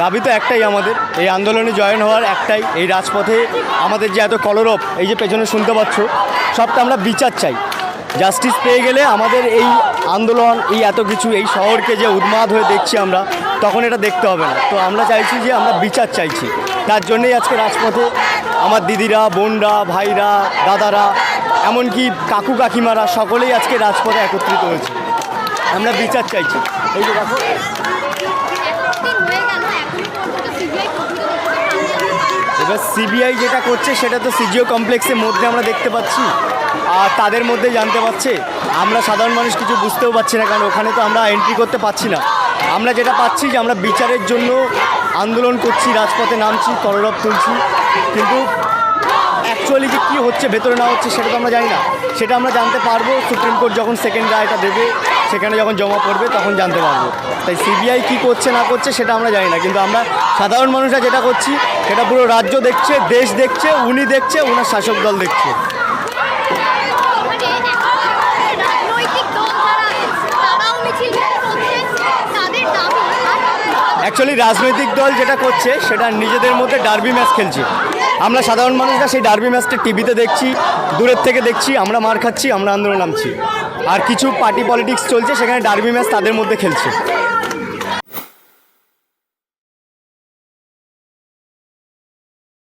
দাবি তো একটাই আমাদের, এই আন্দোলনে জয়েন হওয়ার একটাই, এই রাজপথে আমাদের যে এত কলরব, এই যে পেছনে শুনতে পাচ্ছ, সবটা আমরা বিচার চাই। জাস্টিস পেয়ে গেলে আমাদের এই আন্দোলন, এই এত কিছু, এই শহরকে যে উন্মাদ হয়ে দেখছি আমরা, তখন এটা দেখতে হবে না। তো আমরা চাইছি যে আমরা বিচার চাইছি। তার জন্যই আজকে রাজপথে আমার দিদিরা, বোনরা, ভাইরা, দাদারা, এমনকি কাকু কাকিমারা সকলেই আজকে রাজপথে একত্রিত হয়েছে। আমরা বিচার চাইছি। এই যে দেখো। এবার সিবিআই যেটা করছে, সেটা তো সিজিও কমপ্লেক্সের মধ্যে আমরা দেখতে পাচ্ছি। আর তাদের মধ্যে জানতে পারছে। আমরা সাধারণ মানুষ কিছু বুঝতেও পারছি না, কারণ ওখানে তো আমরা এন্ট্রি করতে পারছি না। আমরা যেটা পাচ্ছি যে আমরা বিচারের জন্য আন্দোলন করছি, রাজপথে নামছি কররব তুলছি। কিন্তু অ্যাকচুয়ালি যে কী হচ্ছে, ভেতরে না হচ্ছে, সেটা তো আমরা জানি না। সেটা আমরা জানতে পারব। সুপ্রিম কোর্ট যখন সেকেন্ড রায়টা দেবে সেখানে যখন জমা পড়বে তখন জানতে পারব। তাই সিবিআই কী করছে না করছে সেটা আমরা জানি না। কিন্তু আমরা সাধারণ মানুষরা যেটা করছি, সেটা পুরো রাজ্য দেখছে, দেশ দেখছে, উনি দেখছে ওনার শাসক দল দেখছে। অ্যাকচুয়ালি রাজনৈতিক দল যেটা করছে, সেটা নিজেদের মধ্যে ডার্বি ম্যাচ খেলছে। আমরা সাধারণ মানুষরা সেই ডার্বি ম্যাচটা টিভিতে দেখছি, দূরের থেকে দেখছি, আমরা মার খাচ্ছি, আমরা আন্দোলন নামছি। আর কিছু পার্টি পলিটিক্স চলছে সেখানে ডার্বি ম্যাচ তাদের মধ্যে খেলছে।